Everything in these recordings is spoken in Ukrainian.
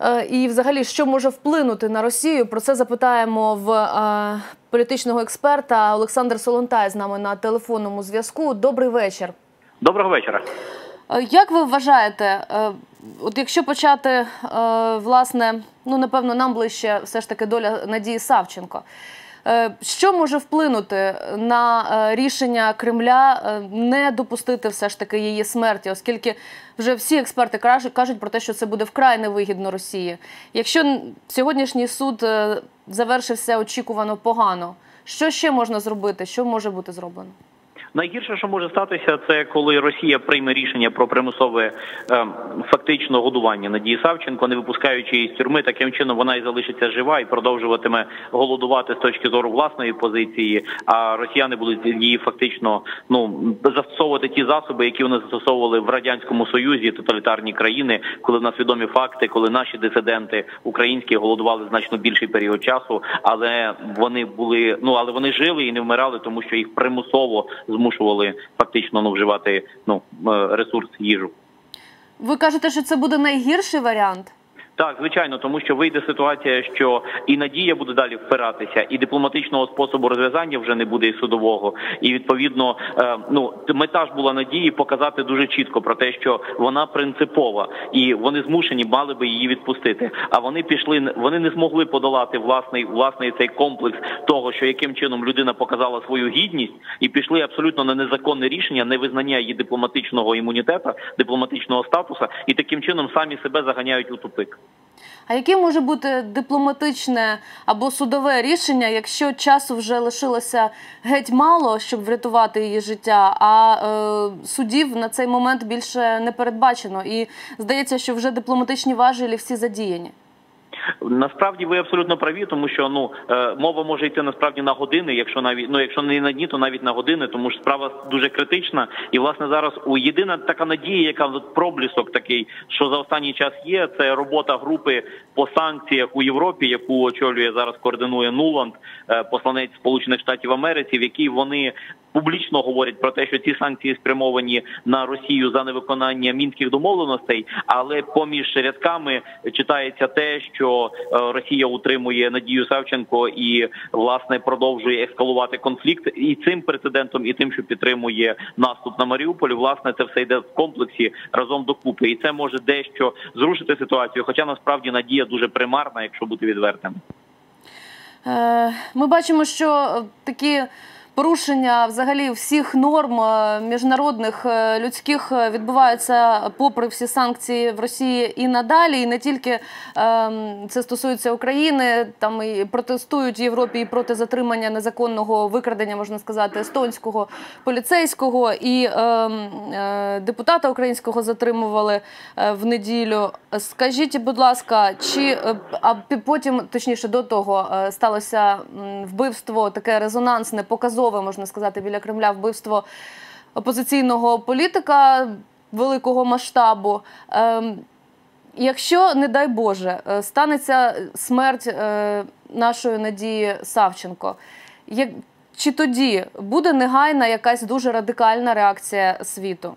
Е, І, взагалі, що може вплинути на Росію? Про це запитаємо в е, політичного експерта Олександр Солонтай з нами на телефонному зв'язку. Добрий вечір. Доброго вечора. Е, Як ви вважаєте, е, от якщо почати, власне, ну напевно, нам ближче все ж таки доля Надії Савченко. Е, Що може вплинути на е, рішення Кремля е, не допустити все ж таки її смерті, оскільки вже всі експерти кажуть- про те, що це буде вкрай невигідно Росії. Якщо сьогоднішній суд завершився очікувано погано, що ще можна зробити? Що може бути зроблено? Найгірше, що може статися, це коли Росія прийме рішення про примусове е, фактично годування Надії Савченко, не випускаючи її з тюрми. Таким чином вона і залишиться жива і продовжуватиме голодувати з точки зору власної позиції. А росіяни будуть її фактично ну застосовувати ті засоби, які вони застосовували в радянському союзі, тоталітарні країни, коли в нас відомі факти, коли наші дисиденти українські голодували значно більший період часу, але вони були ну але вони жили і не вмирали, тому що їх примусово змушували фактично ну вживати ну е, ресурс їжу. Ви кажете, що це буде найгірший варіант? Так, звичайно, тому що вийде ситуація, що і надія буде далі впиратися, і дипломатичного способу розв'язання вже не буде і судового. І відповідно, е, ну мета ж була надії показати дуже чітко про те, що вона принципова, і вони змушені мали би її відпустити. А вони пішли, вони не змогли подолати власний власний цей комплекс того, що яким чином людина показала свою гідність, і пішли абсолютно на незаконне рішення, невизнання її дипломатичного імунітету, дипломатичного статуса, і таким чином самі себе заганяють у тупик. А яке може бути дипломатичне або судове рішення, якщо часу вже лишилося геть мало, щоб врятувати її життя, а е, судів на цей момент більше не передбачено? І здається, що вже дипломатичні важелі всі задіяні. Насправді ви абсолютно праві, тому що ну е, мова може йти насправді на години, якщо навіть ну якщо не на дні, то навіть на години, тому що справа дуже критична. І власне зараз у єдина така надія, яка проблісок такий, що за останній час є, це робота групи по санкціях у Європі, яку очолює зараз координує Нуланд, е, посланець Сполучених Штатів Америки, в якій вони публічно говорять про те, що ці санкції спрямовані на Росію за невиконання мінських домовленостей, але поміж рядками читається те, що е, Росія утримує Надію Савченко і власне продовжує ескалувати конфлікт і цим прецедентом, і тим, що підтримує наступ на Маріуполь. Власне, це все йде в комплексі разом докупи, і це може дещо зрушити ситуацію. Хоча насправді надія дуже примарна, якщо бути відвертим. Е, Ми бачимо, що такі порушення взагалі всіх норм е, міжнародних е, людських е, відбуваються попри всі санкції в Росії і надалі. І не тільки ем, це стосується України, там і протестують в Європі і проти затримання незаконного викрадення, можна сказати, естонського поліцейського і ем, е, депутата українського затримували е, в неділю. Скажіть, будь ласка, чи е, а потім, точніше, до того е, сталося вбивство таке резонансне, показове, можна сказати, біля Кремля, вбивство опозиційного політика великого масштабу. Ем, Якщо, не дай Боже, е, станеться смерть е, нашої Надії Савченко, чи тоді буде негайна якась дуже радикальна реакція світу?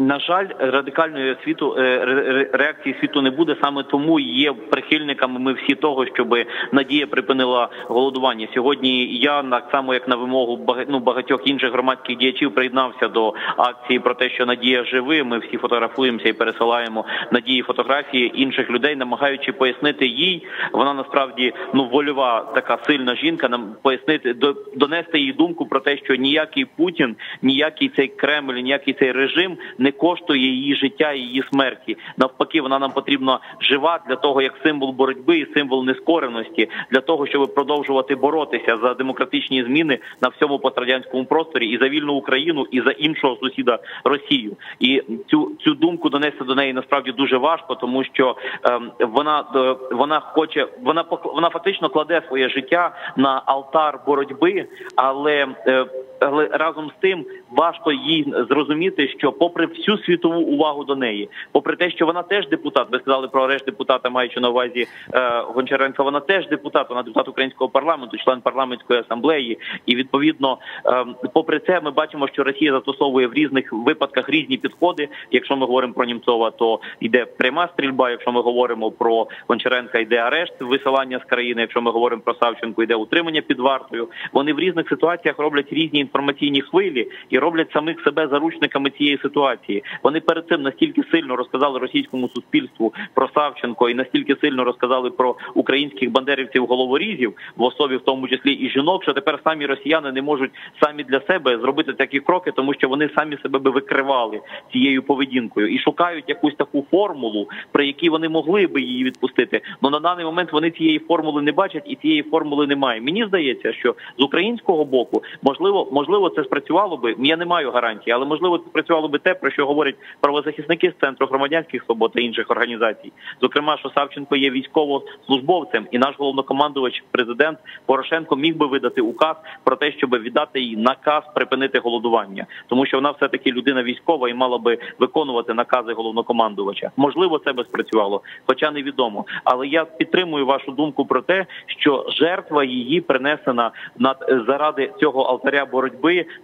На жаль, радикальної світу е, ре- ре- реакції світу не буде. Саме тому є прихильниками ми всі того, щоб Надія припинила голодування. Сьогодні я так само, як на вимогу ну, багатьох інших громадських діячів, приєднався до акції про те, що Надія живи. Ми всі фотографуємося і пересилаємо надії фотографії інших людей, намагаючи пояснити їй. Вона насправді ну вольова така сильна жінка. Нам пояснити до донести їй думку про те, що ніякий Путін, ніякий цей Кремль, ніякий цей режим не коштує її життя і її смерті. Навпаки, вона нам потрібна жива для того, як символ боротьби і символ нескореності, для того, щоб продовжувати боротися за демократичні зміни на всьому пострадянському просторі і за вільну Україну, і за іншого сусіда Росію. І цю цю думку донести до неї насправді дуже важко, тому що ем, вона е, вона хоче, вона вона фактично кладе своє життя на алтар боротьби, але е, але разом з тим важко їй зрозуміти, що, попри всю світову увагу до неї, попри те, що вона теж депутат, ви сказали про арешт депутата, маючи на увазі е, Гончаренка, вона теж депутат, вона депутат українського парламенту, член парламентської асамблеї, і відповідно, е, попри це, ми бачимо, що Росія застосовує в різних випадках різні підходи. Якщо ми говоримо про Німцова, то йде пряма стрільба. Якщо ми говоримо про Гончаренка, йде арешт, висилання з країни. Якщо ми говоримо про Савченко, йде утримання під вартою. Вони в різних ситуаціях роблять різні інформаційні хвилі і роблять самих себе заручниками цієї ситуації. Вони перед цим настільки сильно розказали російському суспільству про Савченко і настільки сильно розказали про українських бандерівців головорізів в особі, в тому числі і жінок, що тепер самі росіяни не можуть самі для себе зробити такі кроки, тому що вони самі себе би викривали цією поведінкою і шукають якусь таку формулу, при якій вони могли би її відпустити. Но на даний момент вони цієї формули не бачать і цієї формули немає. Мені здається, що з українського боку можливо, можливо, це спрацювало би. Я не маю гарантії, але можливо це спрацювало би те, про що говорять правозахисники з центру громадянських свобод та інших організацій. Зокрема, що Савченко є військовослужбовцем, і наш головнокомандувач, президент Порошенко, міг би видати указ про те, щоб віддати їй наказ припинити голодування, тому що вона все таки людина військова і мала би виконувати накази головнокомандувача. Можливо, це би спрацювало, хоча невідомо. Але я підтримую вашу думку про те, що жертва її принесена над заради цього алтаря боротьби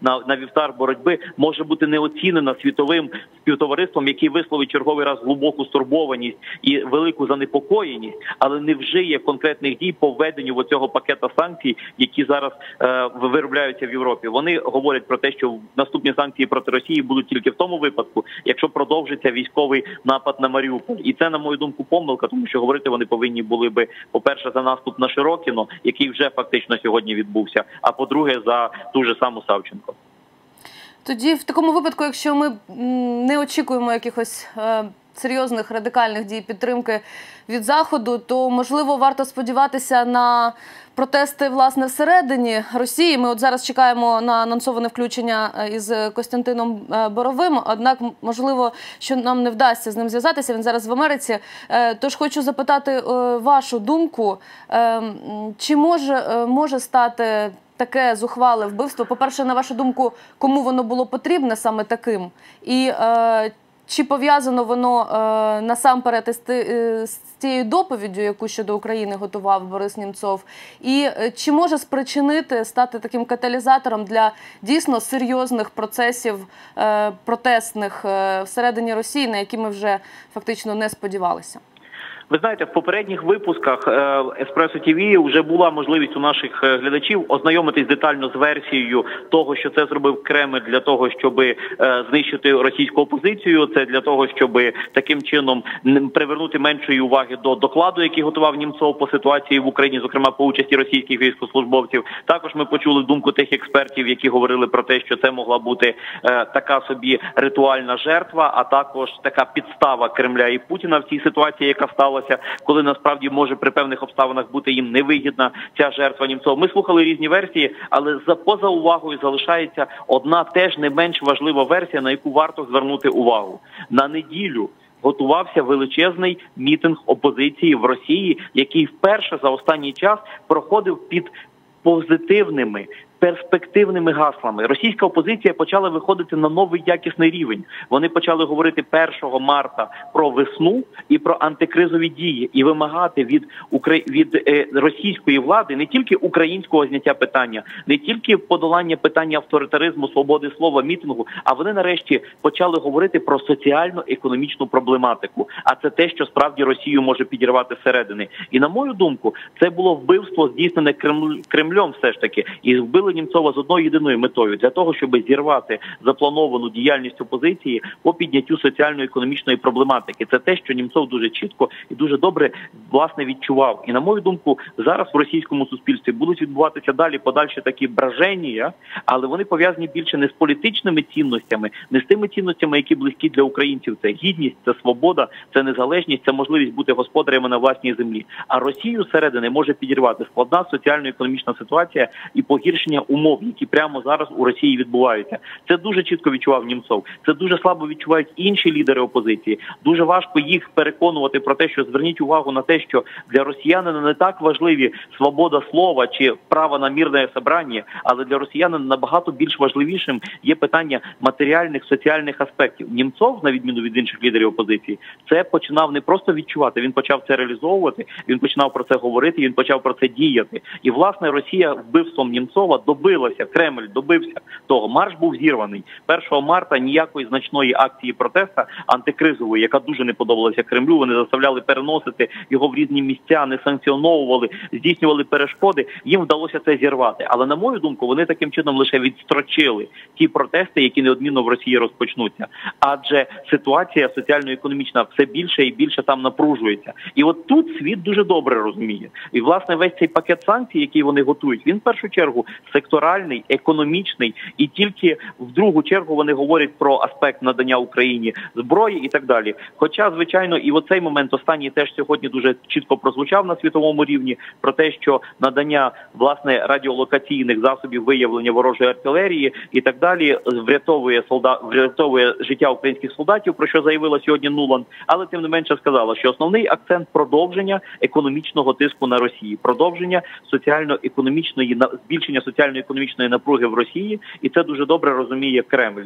на, на вівтар боротьби може бути неоцінена світовим співтовариством, який висловить черговий раз глибоку стурбованість і велику занепокоєність, але не вжиє конкретних дій по введенню цього пакета санкцій, які зараз е, виробляються в Європі. Вони говорять про те, що наступні санкції проти Росії будуть тільки в тому випадку, якщо продовжиться військовий напад на Маріуполь, і це на мою думку помилка, тому що говорити вони повинні були би по перше за наступ на Широкіно, який вже фактично сьогодні відбувся. А по-друге, за ту же саму Савченко. Тоді, в такому випадку, якщо ми не очікуємо якихось е, серйозних радикальних дій підтримки від заходу, то можливо варто сподіватися на протести власне всередині Росії. Ми от зараз чекаємо на анонсоване включення е, із Костянтином е, Боровим. Однак, можливо, що нам не вдасться з ним зв'язатися. Він зараз в Америці. Тож хочу запитати вашу думку, чи може, може стати таке зухвале вбивство? По-перше, на вашу думку, кому воно було потрібне саме таким? І е, чи пов'язано воно е, насамперед із, е, з цією доповіддю, яку щодо України готував Борис Німцов? І е, чи може спричинити стати таким каталізатором для дійсно серйозних процесів е, протестних е, всередині Росії, на які ми вже фактично не сподівалися? Ви знаєте, в попередніх випусках Еспресо ТВ вже була можливість у наших е, глядачів ознайомитись детально з версією того, що це зробив Кремль для того, щоб е, знищити російську опозицію. Це для того, щоб таким чином привернути меншої уваги до докладу, який готував Німцов по ситуації в Україні, зокрема по участі російських військовослужбовців. Також ми почули думку тих експертів, які говорили про те, що це могла бути е, така собі ритуальна жертва, а також така підстава Кремля і Путіна в цій ситуації, яка стала сталося, коли насправді може при певних обставинах бути їм невигідна ця жертва німцов. Ми слухали різні версії, але за поза увагою залишається одна теж не менш важлива версія, на яку варто звернути увагу на неділю. Готувався величезний мітинг опозиції в Росії, який вперше за останній час проходив під позитивними перспективними гаслами. Російська опозиція почала виходити на новий якісний рівень. Вони почали говорити 1 марта про весну і про антикризові дії, і вимагати від від е, російської влади не тільки українського зняття питання, не тільки подолання питання авторитаризму, свободи слова, мітингу. А вони нарешті почали говорити про соціально-економічну проблематику. А це те, що справді Росію може підірвати зсередини. І на мою думку, це було вбивство здійснене Кремлем, все ж таки, і вбили посадили Німцова з одною єдиною метою для того, щоб зірвати заплановану діяльність опозиції по підняттю соціально-економічної проблематики. Це те, що Німцов дуже чітко і дуже добре власне відчував. І на мою думку, зараз в російському суспільстві будуть відбуватися далі подальші такі браження, але вони пов'язані більше не з політичними цінностями, не з тими цінностями, які близькі для українців. Це гідність, це свобода, це незалежність, це можливість бути господарями на власній землі. А Росію зсередини може підірвати складна соціально-економічна ситуація і погіршення створення умов, які прямо зараз у Росії відбуваються. Це дуже чітко відчував Німцов. Це дуже слабо відчувають інші лідери опозиції. Дуже важко їх переконувати про те, що зверніть увагу на те, що для росіянина не так важливі свобода слова чи право на мирне собрання, але для росіянина набагато більш важливішим є питання матеріальних соціальних аспектів. Німцов, на відміну від інших лідерів опозиції, це починав не просто відчувати. Він почав це реалізовувати. Він починав про це говорити. Він почав про це діяти. І власне Росія вбивством Німцова добилася. Кремль добився того. Марш був зірваний 1 марта. Ніякої значної акції протеста антикризової, яка дуже не подобалася Кремлю. Вони заставляли переносити його в різні місця, не санкціоновували, здійснювали перешкоди. Їм вдалося це зірвати. Але на мою думку, вони таким чином лише відстрочили ті протести, які неодмінно в Росії розпочнуться. Адже ситуація соціально-економічна все більше і більше там напружується. І от тут світ дуже добре розуміє. І власне весь цей пакет санкцій, який вони готують, він в першу чергу секторальний, економічний, і тільки в другу чергу вони говорять про аспект надання Україні зброї і так далі. Хоча, звичайно, і оцей момент останній теж сьогодні дуже чітко прозвучав на світовому рівні про те, що надання власне радіолокаційних засобів виявлення ворожої артилерії і так далі врятовує солдат, врятовує життя українських солдатів, про що заявила сьогодні Нуланд. Але тим не менше сказала, що основний акцент продовження економічного тиску на Росії, продовження соціально-економічної збільшення соціально-економічної напруги в Росії, і це дуже добре розуміє Кремль.